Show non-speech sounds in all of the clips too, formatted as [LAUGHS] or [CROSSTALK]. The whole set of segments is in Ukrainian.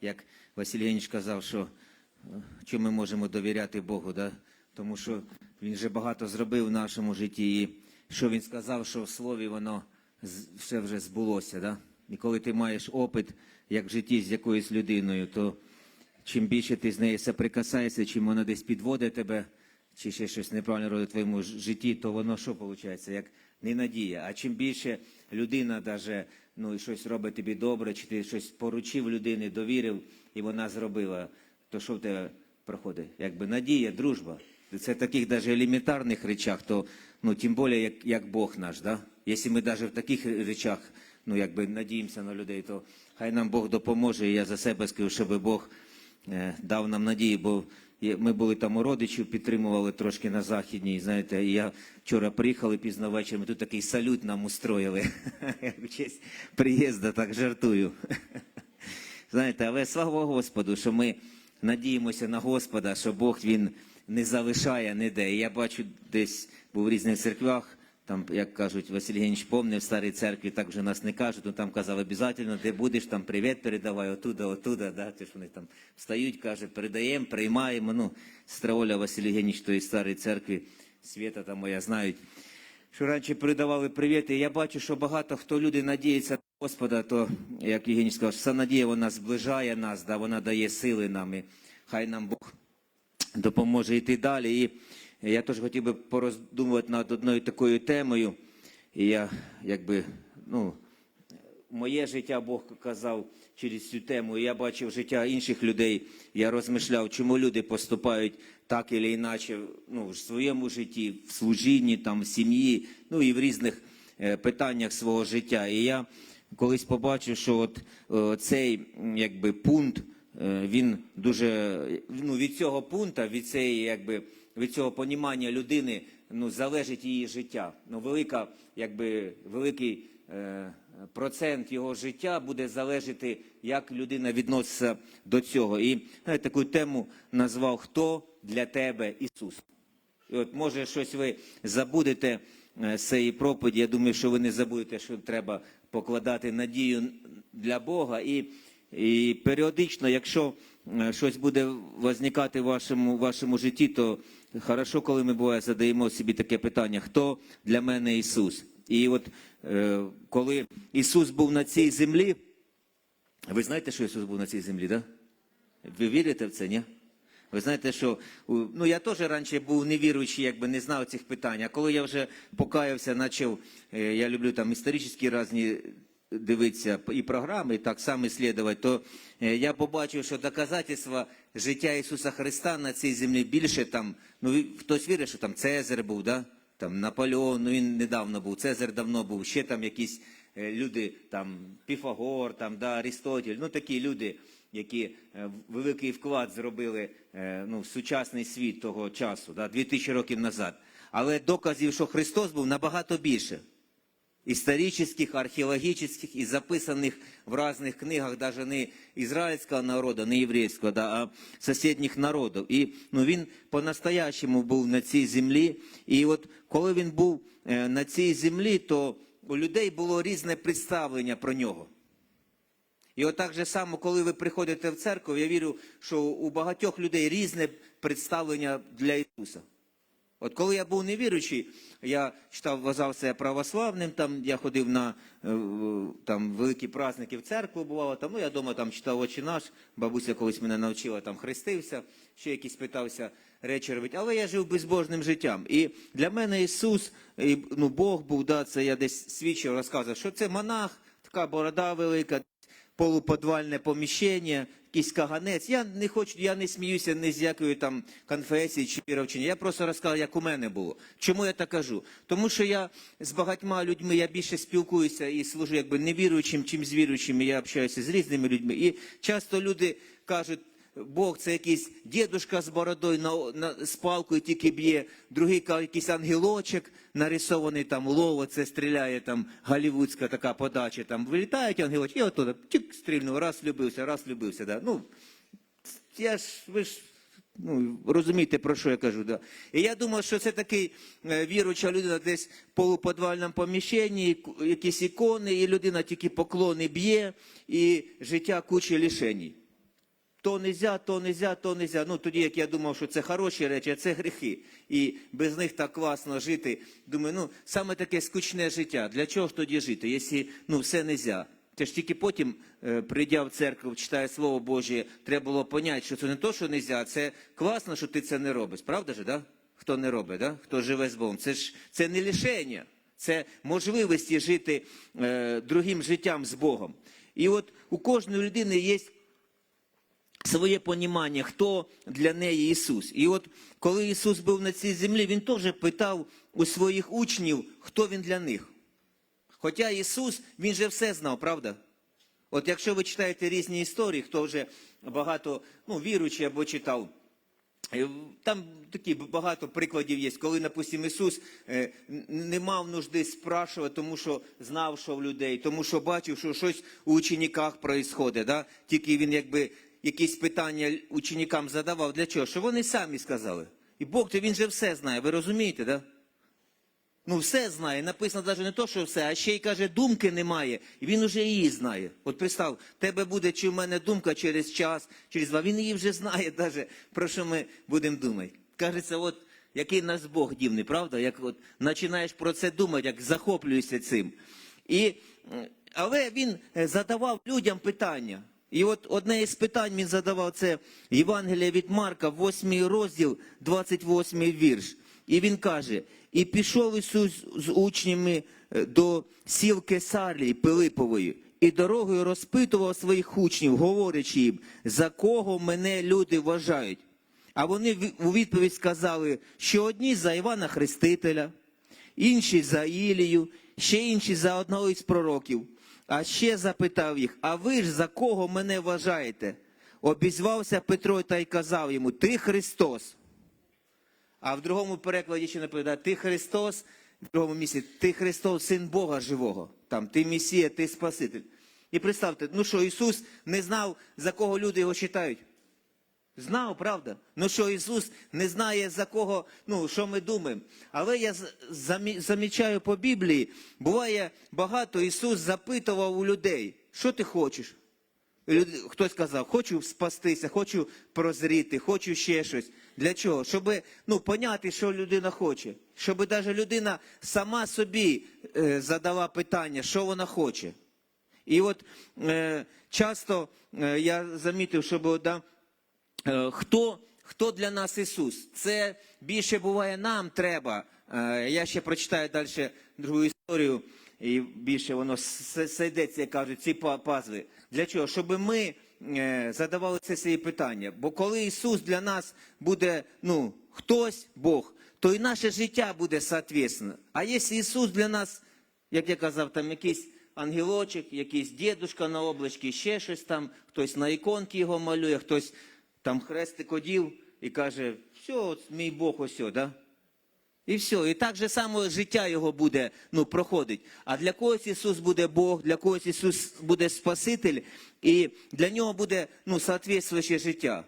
Як Василь Євгенович казав, що е, чому ми можемо довіряти Богу, да? тому що він вже багато зробив в нашому житті, і що він сказав, що в слові воно все вже збулося. Да? І коли ти маєш опит, як в житті з якоюсь людиною, то чим більше ти з нею соприкасаєшся, чим вона десь підводить тебе, чи ще щось неправильно робить в твоєму житті, то воно що виходить? Як ненадія. А чим більше людина даже, ну, щось робить тобі добре, чи ти щось поручив людині, довірив, і вона зробила, то що в тебе проходить? Якби надія, дружба. Це таких даже елементарних речах, то ну, тим більше, як, як Бог наш. Да? Якщо ми навіть в таких речах ну, якби надіємося на людей, то хай нам Бог допоможе. І я за себе скажу, щоб Бог е, дав нам надію, бо ми були там у родичів, підтримували трошки на західній. Знаєте, я вчора приїхали пізно вечором. тут такий салют нам устроїли. [LAUGHS] В честь приїзду, так жартую. [LAUGHS] Знаєте, але слава Господу, що ми надіємося на Господа, що Бог він не залишає ніде. Я бачу десь був в різних церквах. Там, як кажуть, Василь Євгенович помне в старій церкві, так вже нас не кажуть, ну там казав обов'язково, де будеш, там привіт передавай, отуда, отуда, да, ти ж вони там встають, каже, передаємо, приймаємо. Ну, сестра Оля Василь Євгенович тої старої церкви, Свята там моя знають, що раніше передавали привіти. І я бачу, що багато хто люди надіється на Господа, то, як Євгеній сказав, що надія вона зближає нас, да, вона дає сили нам. І хай нам Бог допоможе йти далі. І я теж хотів би пороздумувати над одною такою темою. І я якби, ну, моє життя Бог казав через цю тему. І я бачив життя інших людей. Я розмишляв, чому люди поступають так і іначе ну, в своєму житті, в служінні, там, в сім'ї, ну і в різних е, питаннях свого життя. І я колись побачив, що от е, цей якби пункт. Е, він дуже ну, від цього пункту, від цієї, якби від цього понімання людини ну, залежить її життя. Ну, велика, якби, великий е, процент його життя буде залежати, як людина відноситься до цього. І знаєте, таку тему назвав Хто для тебе Ісус? І от може щось ви забудете е, з цієї проповіді. Я думаю, що ви не забудете, що треба покладати надію для Бога. І, і періодично, якщо е, щось буде возникати в вашому, вашому житті, то хорошо, коли ми буває задаємо собі таке питання: хто для мене Ісус? І от е, коли Ісус був на цій землі, ви знаєте, що Ісус був на цій землі? Да? Ви вірите в це, ні? Ви знаєте, що ну я теж раніше був невіруючий, якби не знав цих питань. А коли я вже покаявся, почав, е, я люблю там історичні різні дивитися і програми, і так само слідувати, то е, я побачив, що доказательства життя Ісуса Христа на цій землі більше там, ну хтось вірить, що там Цезар був, да? там Наполеон, ну він недавно був, Цезар давно був, ще там якісь е, люди, там Піфагор, там, да, Арістотель, ну такі люди, які е, великий вклад зробили ну, в сучасний світ того часу, да, 2000 років назад. Але доказів, що Христос був набагато більше. Історических, археологических і записаних в різних книгах, навіть не ізраїльського народу, не єврейського, да, а сусідніх народів. І ну, він по-настоящему був на цій землі. І от коли він був е, на цій землі, то у людей було різне представлення про нього. І от так же само, коли ви приходите в церкву, я вірю, що у багатьох людей різне представлення для Ісуса. От коли я був невіруючий, я читав, вважав себе православним, там я ходив на е, там, великі праздники в церкву, бувало, там, ну я вдома там читав очі наш, бабуся колись мене навчила, там хрестився, ще якісь питався речі робити. Але я жив безбожним життям. І для мене Ісус, і, ну Бог був, да, це я десь свідчив, розказував, що це монах, така борода велика, полуподвальне поміщення, якийсь каганець. Я не хочу, я не сміюся ні з якої там конфесії чи віровчення. Я просто розказав, як у мене було. Чому я так кажу? Тому що я з багатьма людьми я більше спілкуюся і служу якби невіруючим, чим з віруючими. Я общаюся з різними людьми. І часто люди кажуть. Бог це якийсь дідушка з бородою на, на, з палкою тільки б'є, другий каже, якийсь ангелочок нарисований там лово, це стріляє там голівудська така подача. Там вилітають ангелочки, і отут тік стрільнув, раз влюбився, раз влюбився. Да. Ну, я ж ви ж ну, розумієте, про що я кажу. Да. І я думав, що це такий е, віруюча людина десь в полуподвальному поміщенні, якісь ікони, і людина тільки поклони б'є, і життя куча лишеній. То нельзя, то нельзя, то нельзя. Ну тоді, як я думав, що це хороші речі, а це гріхи. І без них так класно жити. Думаю, ну саме таке скучне життя. Для чого ж тоді жити, якщо ну, все нельзя? Це ж тільки потім, е, прийдя в церкву, читає Слово Боже, треба було поняти, що це не то, що нельзя, це класно, що ти це не робиш. Правда ж, да? Хто не робить, да? хто живе з Богом. Це ж це не лишення, це можливості жити е, другим життям з Богом. І от у кожної людини є своє понімання, хто для неї Ісус. І от коли Ісус був на цій землі, Він теж питав у своїх учнів, хто Він для них. Хоча Ісус, Він же все знав, правда? От якщо ви читаєте різні історії, хто вже багато ну, віруючий або читав, е, там такі багато прикладів є, коли, допустим, Ісус е, не мав нужди спрашувати, тому що знав, що в людей, тому що бачив, що щось у учениках відбувається, да? тільки він якби якісь питання ученикам задавав. Для чого? Що вони самі сказали. І Бог, то він же все знає, ви розумієте, да? Ну, все знає. Написано навіть не то, що все, а ще й каже, думки немає. І він уже її знає. От представ, тебе буде чи в мене думка через час, через два. Він її вже знає, навіть, про що ми будемо думати. Кажеться, от який нас Бог дивний, правда? Як от починаєш про це думати, як захоплюєшся цим. І, але він е, задавав людям питання. І от одне із питань він задавав це Євангелія від Марка, 8 розділ, 28 вірш. І він каже: і пішов Ісус з учнями е, до сіл Кесарії Пилипової, і дорогою розпитував своїх учнів, говорячи їм, за кого мене люди вважають. А вони у відповідь сказали, що одні за Івана Хрестителя, інші за Ілію, ще інші за одного із пророків. А ще запитав їх: А ви ж за кого мене вважаєте? Обізвався Петро та й казав йому: Ти Христос. А в другому перекладі ще наповідає, ти Христос, в другому місці, ти Христос, син Бога живого. Там, ти Месія, ти Спаситель. І представте, ну що, Ісус не знав, за кого люди його вважають? Знав, правда? Ну що Ісус не знає за кого, ну що ми думаємо. Але я замі- замічаю по Біблії, буває багато Ісус запитував у людей, що ти хочеш? Хтось сказав, хочу спастися, хочу прозріти, хочу ще щось. Для чого? Щоб ну, поняти, що людина хоче. Щоб навіть людина сама собі е, задала питання, що вона хоче. І от е, часто е, я замітив, щоб да, хто, хто для нас Ісус? Це більше буває нам треба. Е, Я ще прочитаю далі другу історію, і більше воно сойдеться, кажуть, ці па- пазли. Для чого? Щоб ми е, задавали це свої питання. Бо коли Ісус для нас буде, ну, хтось, Бог, то і наше життя буде соответственно. А якщо Ісус для нас, як я казав, там якийсь ангелочок, якийсь дідушка на облачці, ще щось там, хтось на іконки його малює, хтось там хрестик одів і каже, все, мій Бог ось, да? І все, і так же само життя його буде ну, проходить. А для когось Ісус буде Бог, для когось Ісус буде Спаситель, і для нього буде ну, соответствуюче життя.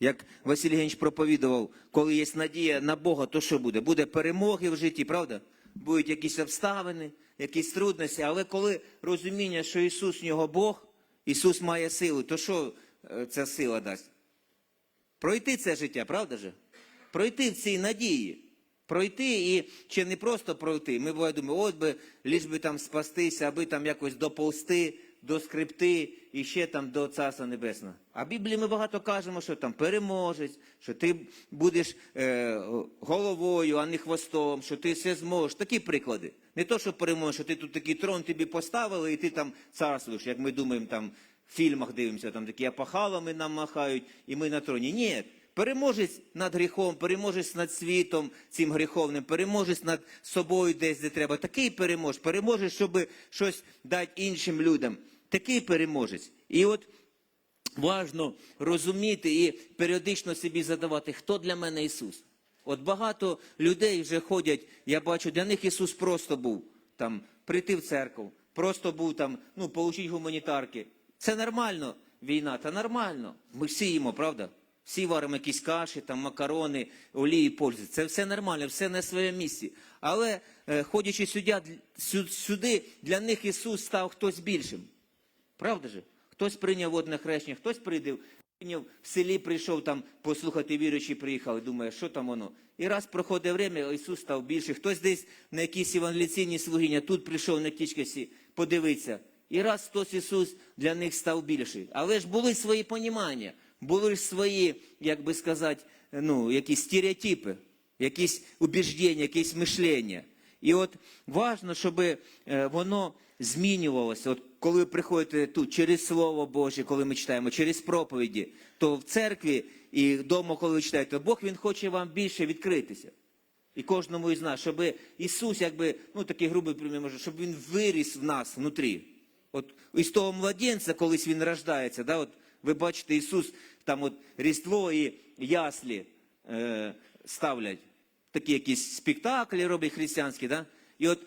Як Василь Євгенович проповідував, коли є надія на Бога, то що буде? Буде перемоги в житті, правда? Будуть якісь обставини, якісь трудності, але коли розуміння, що Ісус в нього Бог, Ісус має силу, то що е, ця сила дасть? Пройти це життя, правда же? Пройти в цій надії. Пройти і чи не просто пройти. Ми буває думаємо, от би ліж би там спастися, аби там якось доповзти до скрипти і ще там до Царства Небесного. А в Біблії ми багато кажемо, що там переможець, що ти будеш е, головою, а не хвостом, що ти все зможеш. Такі приклади. Не то, що переможеш, що ти тут такий трон тобі поставили, і ти там царствуєш, як ми думаємо там в фільмах дивимося, там такі апахалами нам махають, і ми на троні. Ні. Переможець над гріхом, переможець над світом цим гріховним, переможець над собою десь, де треба. Такий переможець, переможець, щоб щось дати іншим людям. Такий переможець. І от важно розуміти і періодично собі задавати, хто для мене Ісус. От багато людей вже ходять, я бачу, для них Ісус просто був там прийти в церкву, просто був там, ну, получити гуманітарки. Це нормально, війна, та нормально. Ми всі їмо, правда? Всі варимо якісь каші, там макарони, олії пользи. Це все нормально, все на своєму місці. Але е, ходячи сюди, сюди, для них Ісус став хтось більшим. Правда же? Хтось прийняв водне хрещення, хтось прийде прийняв, в селі прийшов там послухати віруючі, приїхали, думає, що там воно. І раз проходить время, Ісус став більше. Хтось десь на якійсь евангеліційній слугіння, тут прийшов на тічкасі, подивитися. І раз хтось Ісус для них став більший. Але ж були свої понімання, були свої, як би сказати, ну, якісь стереотипи, якісь убіждення, якісь мишлення. І от важно, щоб е, воно змінювалося. От коли ви приходите тут через Слово Боже, коли ми читаємо, через проповіді, то в церкві і вдома, коли ви читаєте, Бог Він хоче вам більше відкритися. І кожному із нас, щоб Ісус, якби, ну такий грубий примір, може, щоб Він виріс в нас внутрі. От із того младенця, колись він рождається, да, от ви бачите, Ісус там от Різдво і яслі е, ставлять такі якісь спектаклі роблять християнські, да? І от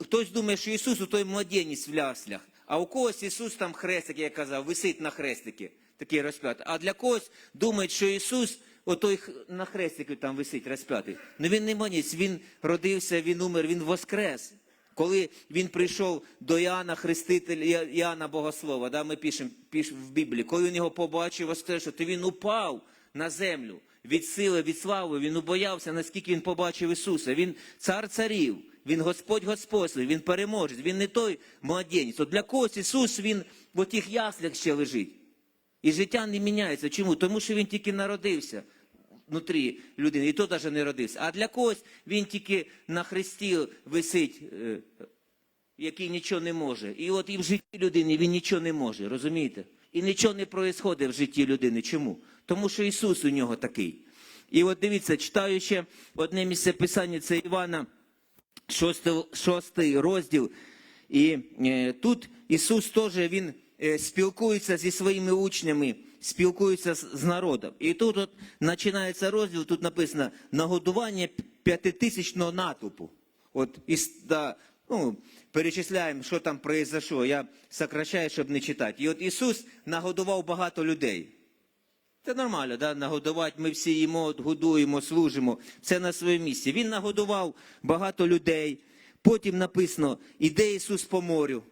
хтось думає, що Ісус у той младенець в ляслях, а у когось Ісус там хрестик, як я казав, висить на хрестики, такий розп'ятий. А для когось думають, що Ісус отой на хрестику там висить розп'ятий. Ну він не младенець, він родився, він умер, він воскрес. Коли він прийшов до Іоанна Хрестителя, Іо- Іоанна Богослова, да, ми пишемо пиш в Біблії, коли він його побачив воскресшого, то він упав на землю від сили, від слави. Він убоявся, наскільки він побачив Ісуса. Він цар царів, він Господь Господь, він переможець, він не той младенець. От для когось Ісус, він в тих яслях ще лежить. І життя не міняється. Чому? Тому що він тільки народився внутрі людини, і то навіть не родився. А для когось він тільки на хресті висить, е, який нічого не може. І от і в житті людини він нічого не може, розумієте? І нічого не відбувається в житті людини. Чому? Тому що Ісус у нього такий. І от дивіться, читаю ще одне місце писання, це Івана, шостий, шостий розділ. І е, тут Ісус теж він е, спілкується зі своїми учнями, спілкується з, народом. І тут от починається розділ, тут написано нагодування п'ятитисячного натовпу. От із, да, ну, перечисляємо, що там произошло. Я сокращаю, щоб не читати. І от Ісус нагодував багато людей. Це нормально, да? нагодувати. Ми всі їмо, годуємо, служимо. Це на своєму місці. Він нагодував багато людей. Потім написано, іде Ісус по морю.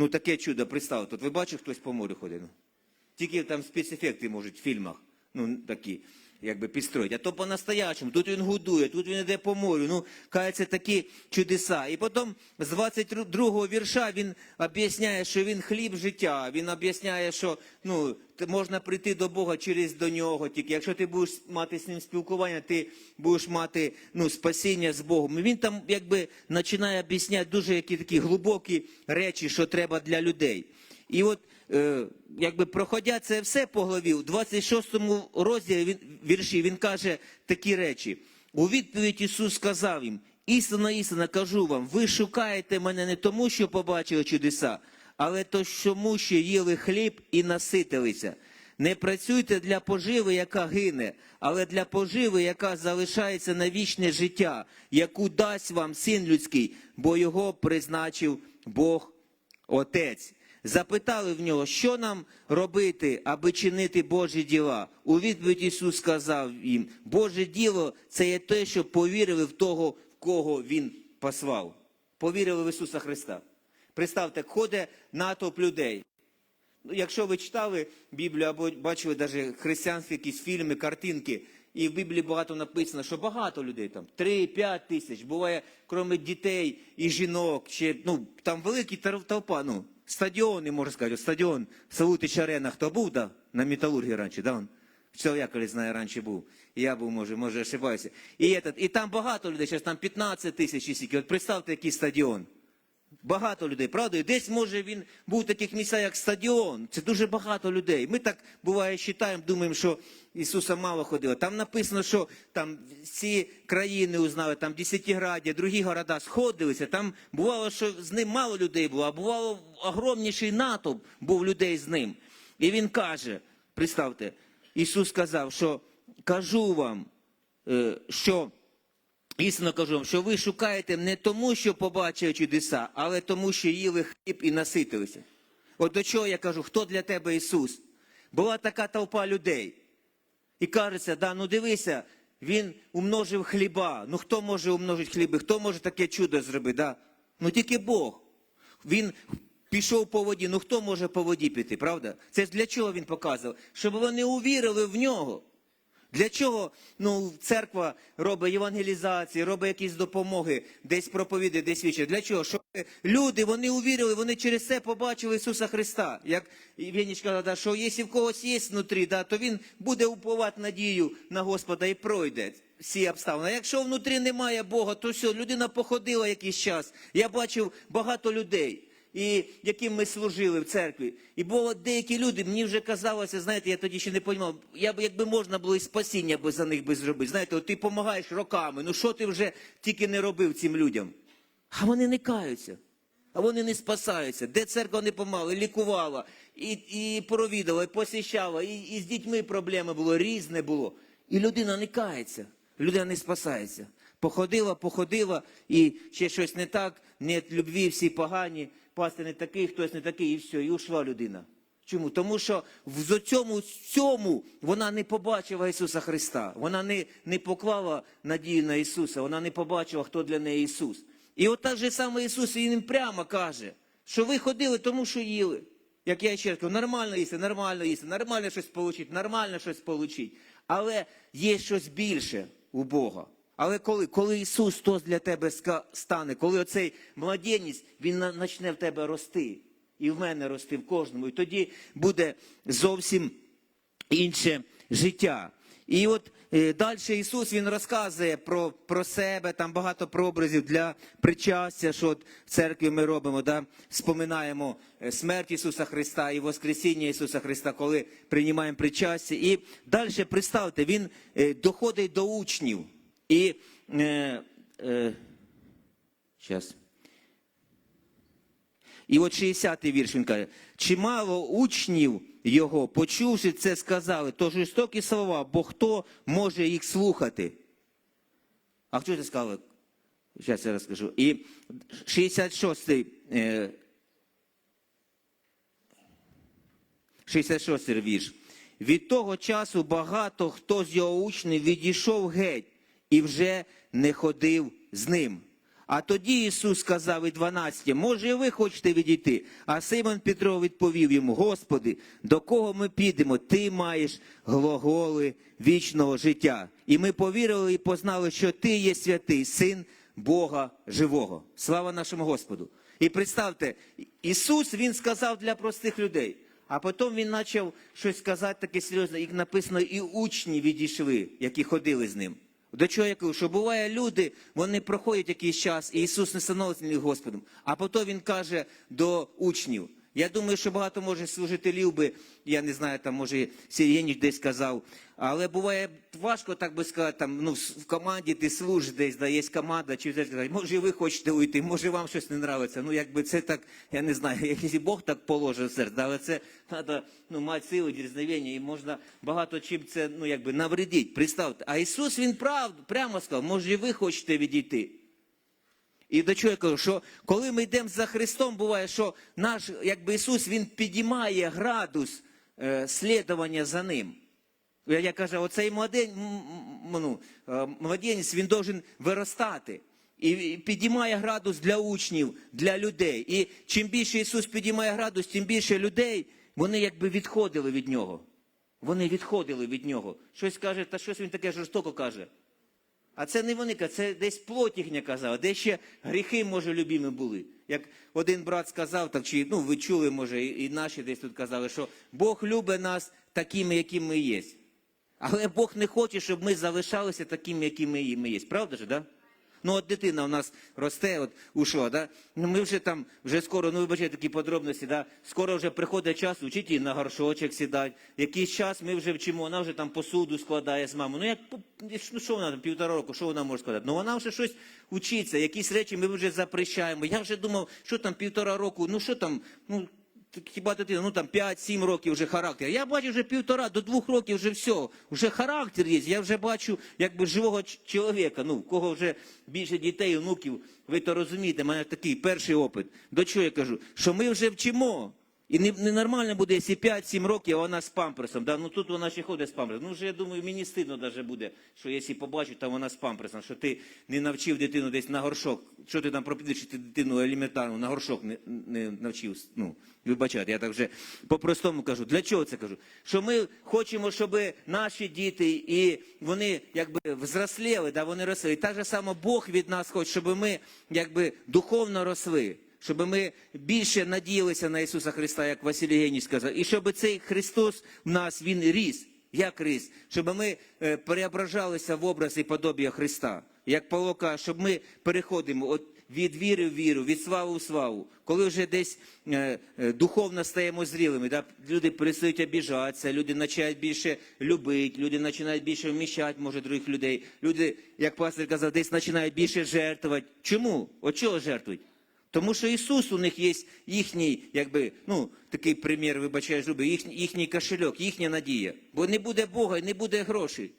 Ну, таке чудо, представте. Тут ви бачите, хтось по морю ходить? Ну? Тільки там спецефекти можуть в фільмах, ну, такі, якби підстроїть. А то по-настоящему, тут він годує, тут він йде по морю. Ну, кажеться, такі чудеса. І потім з 22-го вірша він об'ясняє, що він хліб життя. Він об'ясняє, що ну, можна прийти до Бога через до нього. Тільки якщо ти будеш мати з ним спілкування, ти будеш мати ну, спасіння з Богом. І він там якби починає об'ясняти дуже які такі глибокі речі, що треба для людей. І от, е, якби проходя це все по главі, у 26-му розділі він, вірші він каже такі речі. У відповідь Ісус сказав їм: істинно, істинно кажу вам, ви шукаєте мене не тому, що побачили чудеса, але то тому, що їли хліб і наситилися. Не працюйте для поживи, яка гине, але для поживи, яка залишається на вічне життя, яку дасть вам син людський, бо його призначив Бог Отець. Запитали в нього, що нам робити, аби чинити Божі діла. У відповідь Ісус сказав їм: Боже діло це є те, що повірили в того, в кого Він послав. Повірили в Ісуса Христа. Представте, ходить натовп людей. Ну, якщо ви читали Біблію або бачили навіть християнські якісь фільми, картинки, і в Біблії багато написано, що багато людей там 3-5 тисяч, буває, крім дітей і жінок, ще, ну, там великий тор- толпа, ну, стадіони, можна сказати, стадіон Савутич Арена, хто був, да, на Металургії раніше, да? Чоловік, коли знає, раніше був. Я був, може, може, ошибаюся. І, этот, і там багато людей, зараз там 15 тисяч і стільки. От представте, який стадіон. Багато людей, правда? І десь, може, він був в таких місцях, як стадіон. Це дуже багато людей. Ми так буває вважаємо, думаємо, що Ісуса мало ходило. Там написано, що там всі країни узнали, там Десятиграддя, другі города сходилися. Там бувало, що з ним мало людей було, а бувало огромніший натовп був людей з ним. І він каже: представте, Ісус сказав, що кажу вам, е, що. Істинно кажу вам, що ви шукаєте не тому, що побачили чудеса, але тому, що їли хліб і наситилися. От до чого я кажу, хто для тебе Ісус? Була така толпа людей. І кажеться, да, ну дивися, він умножив хліба. Ну хто може умножити хліби? Хто може таке чудо зробити? Да? Ну тільки Бог. Він пішов по воді. Ну хто може по воді піти, правда? Це для чого він показував? Щоб вони увірили в нього. Для чого ну, церква робить євангелізації, робить якісь допомоги, десь проповіди, десь вічі? Для чого? Щоб люди вони увірили, вони через це побачили Ісуса Христа. Як Євгеній казав, да, що якщо в когось є внутрі, да, то він буде уповати надію на Господа і пройде всі обставини. Якщо внутрі немає Бога, то все, людина походила якийсь час. Я бачив багато людей і яким ми служили в церкві. І було деякі люди, мені вже казалося, знаєте, я тоді ще не розумів, я б якби можна було і спасіння би за них би зробити. Знаєте, от ти допомагаєш роками. Ну що ти вже тільки не робив цим людям? А вони не каються. А вони не спасаються. Де церква не помагала, лікувала, і, і провідала, і посіщала, і, і з дітьми проблеми було, різне було. І людина не кається, людина не спасається. Походила, походила, і ще щось не так, нет любві, всі погані, пастир не такий, хтось не такий, і все, і ушла людина. Чому? Тому що в цьому, цьому вона не побачила Ісуса Христа. Вона не, не поклала надію на Ісуса, вона не побачила, хто для неї Ісус. І от так же саме Ісус і їм прямо каже, що ви ходили тому, що їли. Як я ще кажу, нормально їсти, нормально їсти, нормально щось отримати, нормально щось отримати. Але є щось більше у Бога. Але коли, коли Ісус хтось для тебе стане, коли оцей младенець, він почне в тебе рости, і в мене рости в кожному, і тоді буде зовсім інше життя. І от е, далі Ісус Він розказує про, про себе, там багато прообразів для причастя, що от в церкві ми робимо, да? споминаємо е, смерть Ісуса Христа і Воскресіння Ісуса Христа, коли приймаємо причастя. І далі представте, Він е, доходить до учнів. І е, е, щас. І от 60-й вірш він каже: чимало учнів його, почувши це, сказали, то жорстокі слова, бо хто може їх слухати? А хто це сказав? Зараз я розкажу. І 66-й. Е, 66 вірш. Від того часу багато хто з його учнів відійшов геть і вже не ходив з ним. А тоді Ісус сказав і 12, може, і ви хочете відійти? А Симон Петро відповів йому: Господи, до кого ми підемо? Ти маєш глаголи вічного життя. І ми повірили і познали, що ти є святий, син Бога живого. Слава нашому Господу. І представте, Ісус Він сказав для простих людей. А потім він почав щось сказати таке серйозне, і написано, і учні відійшли, які ходили з ним. До чого я кажу, що буває люди, вони проходять якийсь час, і Ісус не становиться Господом. А потім Він каже до учнів. Я думаю, що багато може служителів би, я не знаю, там може Сергій десь сказав, але буває важко, так би сказати, там, ну, в команді ти служиш десь, да, є команда, чи десь сказати, може ви хочете уйти, може вам щось не нравиться. Ну, якби це так, я не знаю, [LAUGHS] якщо Бог так положив серце, але це треба ну, мати сили, дірзнавення, і можна багато чим це ну, якби, навредити. Представте. А Ісус, Він правду, прямо сказав, може ви хочете відійти. І до чого я кажу, що коли ми йдемо за Христом, буває, що наш, якби Ісус, Він підіймає градус е, слідування за Ним. Я, кажу, оцей ну, е, младенець, він должен виростати. І підіймає градус для учнів, для людей. І чим більше Ісус підіймає градус, тим більше людей, вони якби відходили від Нього. Вони відходили від Нього. Щось каже, та щось він таке жорстоко каже. А це не вони, це десь плоть їхня казала, де ще гріхи, може, любімі були. Як один брат сказав, так чи ну ви чули, може, і, наші десь тут казали, що Бог любить нас такими, якими ми є. Але Бог не хоче, щоб ми залишалися такими, якими ми є. Правда ж, да? Ну, от дитина у нас росте, от ушла, да? Ну, ми вже там, вже скоро, ну вибачте такі подробності, да? скоро вже приходить час, учить її на горшочок сідати. Якийсь час ми вже вчимо, вона вже там посуду складає з мамою. Ну, як, ну що вона там, півтора року, що вона може складати? Ну, вона вже щось учиться, якісь речі ми вже запрещаємо. Я вже думав, що там півтора року, ну що там, ну, Хіба дитина, ну там 5-7 років вже характер. Я бачу вже півтора до двох років вже все. Вже характер є. Я вже бачу якби живого чоловіка. Ну, в кого вже більше дітей, онуків, ви то розумієте, в мене такий перший опит. До чого я кажу? Що ми вже вчимо. І ненормально буде, якщо 5-7 років, а вона з памперсом. Да? Ну тут вона ще ходить з памперсом. Ну вже я думаю, мені стидно даже буде, що якщо побачу, там вона з памперсом, що ти не навчив дитину десь на горшок. Що ти там пропідеш, ти дитину елементарно на горшок не, не навчив. Ну, вибачайте, я так вже по-простому кажу. Для чого це кажу? Що ми хочемо, щоб наші діти і вони якби взросліли, да, вони росли. І так же само Бог від нас хоче, щоб ми якби духовно росли щоб ми більше надіялися на Ісуса Христа, як Василій Євгенійович сказав, і щоб цей Христос в нас він ріс. Як ріс, щоб ми е, переображалися в образ і подобія Христа. Як Павло каже, щоб ми переходимо от від віри в віру, від слави в славу. Коли вже десь е, е, духовно стаємо зрілими, да? люди перестають обіжатися, люди починають більше любити, люди починають більше вміщати, може, других людей. Люди, як пастор казав, десь починають більше жертвувати. Чому? От чого жертвують? Тому що Ісус у них є їхній, якби, ну, такий примір, вибачаю, люблю, їхній, їхній кошельок, їхня надія. Бо не буде Бога і не буде грошей.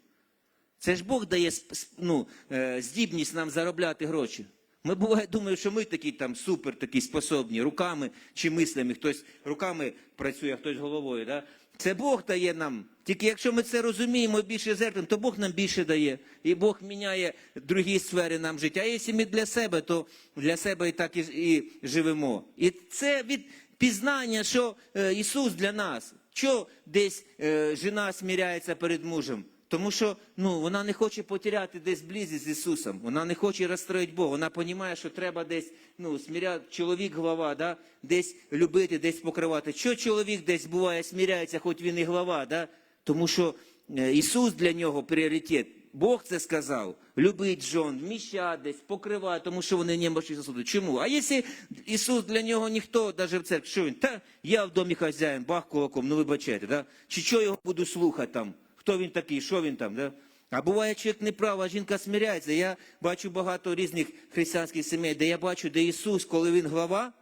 Це ж Бог дає ну, е, здібність нам заробляти гроші. Ми буває думаємо, що ми такі там супер такі способні, руками чи мислями. Хтось руками працює, а хтось головою. Да? Це Бог дає нам. Тільки якщо ми це розуміємо більше жертвуємо, то Бог нам більше дає. І Бог міняє другі сфери нам життя. А якщо ми для себе, то для себе і так і, і живемо. І це від пізнання, що е, Ісус для нас. Що десь е, жена сміряється перед мужем? Тому що ну, вона не хоче потеряти десь близькість з Ісусом. Вона не хоче розстроїти Бога. Вона розуміє, що треба десь ну, сміряти, чоловік глава, да? десь любити, десь покривати. Що чоловік десь буває, сміряється, хоч він і глава, да? тому що е, Ісус для нього пріоритет. Бог це сказав. Любить жон, вміщати десь, покривати, тому що вони немощі сосуди. Чому? А якщо Ісус для нього ніхто, навіть в церкві, що він? Та я в домі хазяїн, бах кулаком, ну вибачайте, да? чи що його буду слухати там? Хто він такий, що він там? Да? А буває, чоловік не прав, а жінка смиряється. Я бачу багато різних християнських сімей, де я бачу, де Ісус, коли він глава,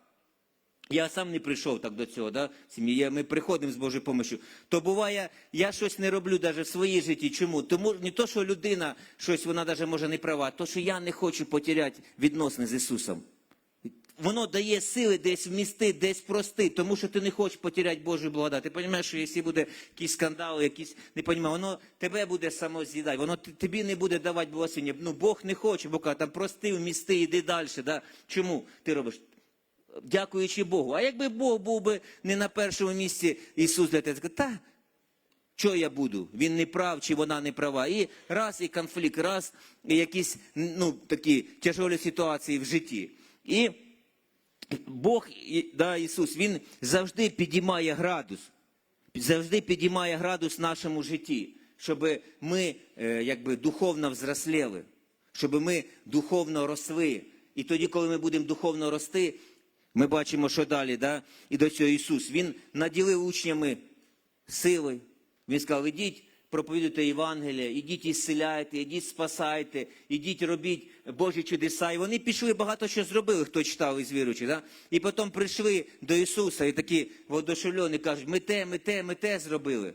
я сам не прийшов так до цього, да? сім'ї. Ми приходимо з Божою допомогою. То буває, я щось не роблю навіть в своїй житті. Чому? Тому не то, що людина щось вона навіть може не права, а то, що я не хочу потеряти відносини з Ісусом. Воно дає сили десь вмісти, десь прости, тому що ти не хочеш потеряти Божу благодать. Ти розумієш, що якщо буде якийсь скандал, якісь не розумію, воно тебе буде само з'їдати, воно тобі не буде давати благословення. Ну Бог не хоче, Бог каже, там прости, вмісти, іди далі. Да? Чому ти робиш? Дякуючи Богу. А якби Бог був би не на першому місці, Ісус для тебе та що я буду? Він не прав чи вона не права. І раз і конфлікт, раз і якісь ну, такі тяжолі ситуації в житті. І Бог, да, Ісус, Він завжди підіймає градус, завжди підіймає градус в нашому житті, щоб ми е, якби духовно взросліли, щоб ми духовно росли. І тоді, коли ми будемо духовно рости, ми бачимо, що далі, да? і до цього Ісус. Він наділив учнями сили. Він сказав, ідіть, проповідуйте Євангелія, ідіть ісцеляйте, ідіть спасайте, ідіть робіть Божі чудеса. І вони пішли, багато що зробили, хто читав із віруючих. Да? І потім прийшли до Ісуса і такі водошульони кажуть, ми те, ми те, ми те зробили.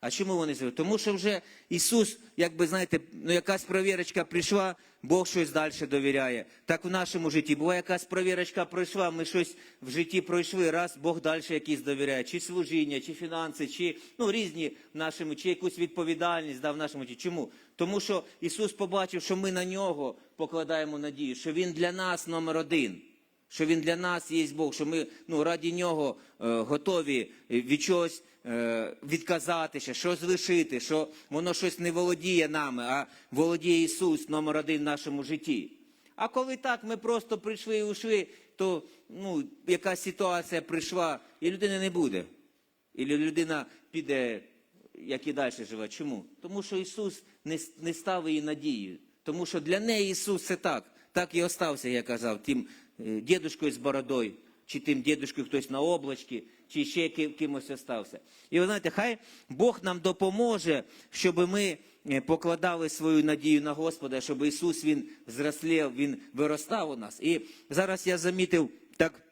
А чому вони зробили? Тому що вже Ісус, якби знаєте, ну якась провірочка прийшла, Бог щось далі довіряє. Так в нашому житті буває якась провірочка пройшла, ми щось в житті пройшли, раз Бог далі якийсь довіряє, чи служіння, чи фінанси, чи ну різні в нашому, чи якусь відповідальність да, в нашому житті. Чому? Тому що Ісус побачив, що ми на нього покладаємо надію, що Він для нас номер один що він для нас є Бог, що ми ну, раді нього е, готові від чогось відказатися, щось лишити, що воно щось не володіє нами, а володіє Ісус номер один в нашому житті. А коли так ми просто прийшли і ушли, то ну, якась ситуація прийшла, і людини не буде. І людина піде, як і далі живе. Чому? Тому що Ісус не, не став її надією. Тому що для неї Ісус це так. Так і остався, я казав, тим е, дідушкою з бородою, чи тим дідушкою хтось на облачці, чи ще кимось остався. І ви знаєте, хай Бог нам допоможе, щоб ми е, покладали свою надію на Господа, щоб Ісус Він зрослів, Він виростав у нас. І зараз я замітив так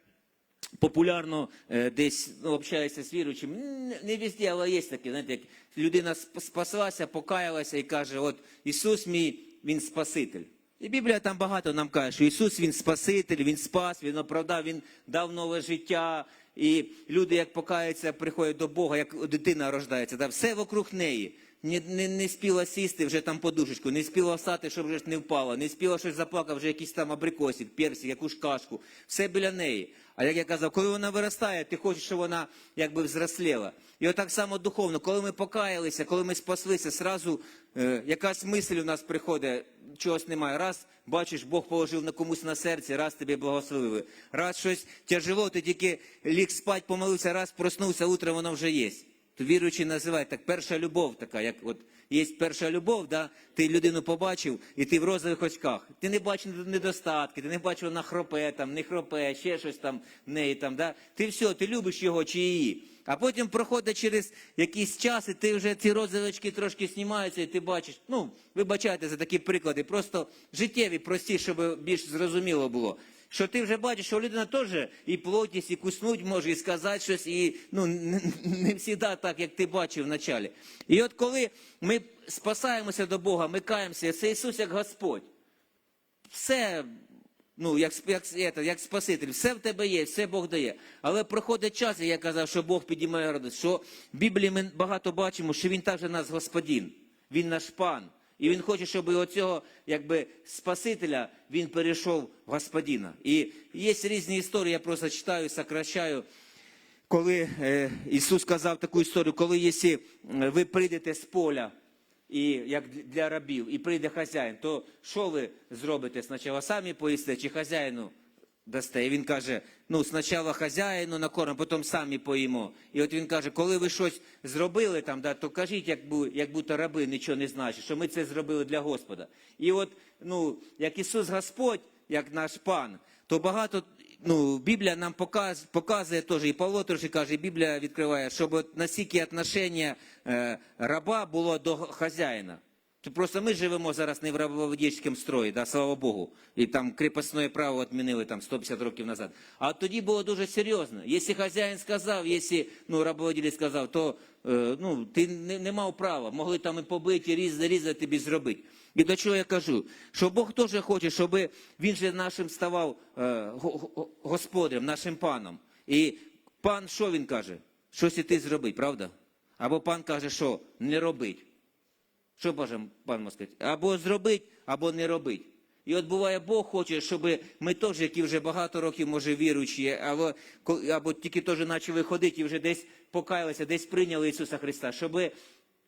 популярно е, десь ну, общається з віруючим. Не везде, але є таке, знаєте, як людина спаслася, покаялася і каже, от Ісус мій, Він Спаситель. І Біблія там багато нам каже, що Ісус Він Спаситель, Він спас, Він оправдав, Він дав нове життя. І люди, як покаються, приходять до Бога, як дитина рождається, да, все вокруг неї. Не, не, не спіла сісти вже там подушечку, не спіла встати, щоб вже не впала, не спіла щось заплакав, вже якийсь там абрикосик, персик, якусь кашку. Все біля неї. А як я казав, коли вона виростає, ти хочеш, щоб вона якби взросліла. І отак само духовно, коли ми покаялися, коли ми спаслися, сразу е, якась мисль у нас приходить, чогось немає. Раз бачиш, Бог положив на комусь на серці, раз тобі благословили. Раз щось тяжело, ти тільки ліг спать, помолився, раз проснувся, утром воно вже є. То віруючий називає так перша любов така, як от є перша любов, да? ти людину побачив, і ти в розових очках. Ти не бачиш недостатки, ти не бачиш, вона хропе, там, не хропе, ще щось там в неї там. Да? Ти все, ти любиш його чи її. А потім проходить через якийсь час, і ти вже ці розові очки трошки знімаються, і ти бачиш. Ну, вибачайте за такі приклади, просто життєві, прості, щоб більш зрозуміло було що ти вже бачиш, що людина теж і плотність, і куснуть може, і сказати щось, і ну, не, завжди так, як ти бачив в началі. І от коли ми спасаємося до Бога, ми каємося, це Ісус як Господь. Все, ну, як, як, як, як Спаситель, все в тебе є, все Бог дає. Але проходить час, і я казав, що Бог підіймає радость, що в Біблії ми багато бачимо, що Він також наш Господин, Він наш пан. І він хоче, щоб оцього якби Спасителя він перейшов в Господина. І є різні історії, я просто читаю, сокращаю. Коли е, Ісус сказав таку історію, коли якщо ви прийдете з поля, і як для рабів, і прийде хазяїн, то що ви зробите? Спочатку самі поїсте чи хазяїну дасте? І він каже: ну, спочатку хазяїну накорм, потім самі поїмо. І от він каже, коли ви щось зробили там, да, то кажіть, як, бу, як будто раби нічого не значить, що ми це зробили для Господа. І от, ну, як Ісус Господь, як наш пан, то багато. Ну, Біблія нам показ, показує теж, і Павло теж каже, і Біблія відкриває, щоб от настільки отношення е, раба було до хазяїна. То просто ми живемо зараз не в рабоводічському строї, да, слава Богу. І там крепосне право відмінили там 150 років назад. А тоді було дуже серйозно. Якщо хазяїн сказав, якщо ну, рабоводілець сказав, то е, ну, ти не, не мав права. Могли там і побити, і різати, різати тобі зробити. І до чого я кажу? Що Бог теж хоче, щоб він же нашим ставав е, го- го- господарем, нашим паном. І пан що він каже? Щось і ти зробить, правда? Або пан каже, що не робить. Що може пан сказати? Або зробить, або не робить. І от буває, Бог хоче, щоб ми теж, які вже багато років, може, віруючі, або, або тільки теж почали ходити і вже десь покаялися, десь прийняли Ісуса Христа, щоб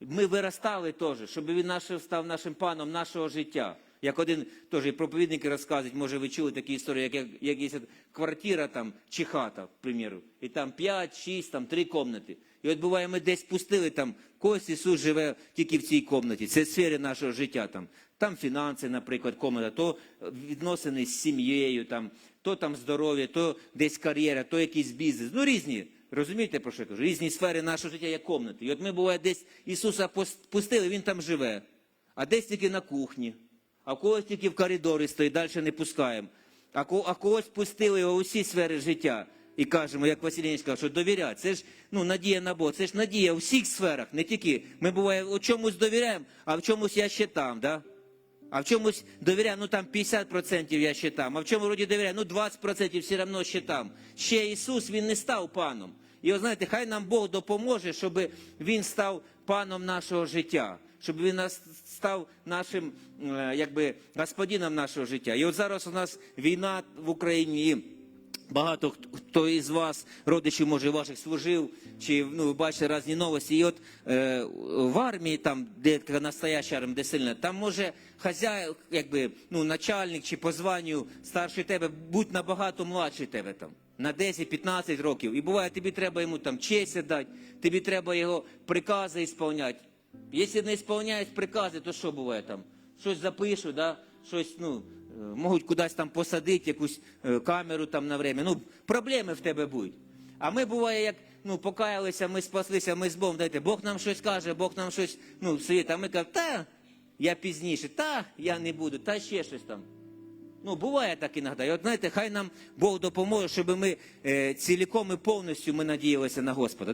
ми виростали теж, щоб Він наш, став нашим паном нашого життя. Як один теж і проповідники розказують, може, ви чули такі історії, як, як, як є квартира там, чи хата, к примеру, і там 5, 6, там 3 комнати. І от буває, ми десь пустили там, когось Ісус живе тільки в цій комнаті. Це сфери нашого життя. Там, там фінанси, наприклад, комната, то відносини з сім'єю, там, то там здоров'я, то десь кар'єра, то якийсь бізнес. Ну, різні. Розумієте, про що я кажу? Різні сфери нашого життя як комнати. І от ми, буває, десь Ісуса пустили, Він там живе, а десь тільки на кухні, а когось тільки в коридорі стоїть, далі не пускаємо. А, ко- когось пустили у всі сфери життя. І кажемо, як Василій сказав, що довіряти. Це ж ну, надія на Бога, це ж надія у всіх сферах, не тільки. Ми буває у чомусь довіряємо, а в чомусь я ще там, да? А в чомусь довіряю, ну там 50% я ще там, а в чому вроді довіряю, ну 20% все одно ще там. Ще Ісус, Він не став паном. І от знаєте, хай нам Бог допоможе, щоб Він став паном нашого життя, щоб Він нас став нашим, е, якби, господином нашого життя. І от зараз у нас війна в Україні. і Багато хто- із вас, родичів, може, ваших служив, чи ну, ви бачите різні новості. І от е, в армії, там, де настояща армія, де сильна, там може хазяїн, якби, ну, начальник чи по званню старший тебе, будь набагато младший тебе там. На 10-15 років. І буває, тобі треба йому там честь дати, тобі треба його прикази ісполняти. Якщо не ісполняють прикази, то що буває там? Щось запишу, да? щось, ну, е, можуть кудись там посадити, якусь е, камеру там на время. Ну, проблеми в тебе будуть. А ми буває, як ну, покаялися, ми спаслися, ми з Богом, дайте, Бог нам щось каже, Бог нам щось, ну, світ, а ми кажемо, та я пізніше, та я не буду, та ще щось там. Ну, буває так іноді. І от знаєте, хай нам Бог допоможе, щоб ми е, ціліком і повністю ми надіялися на Господа.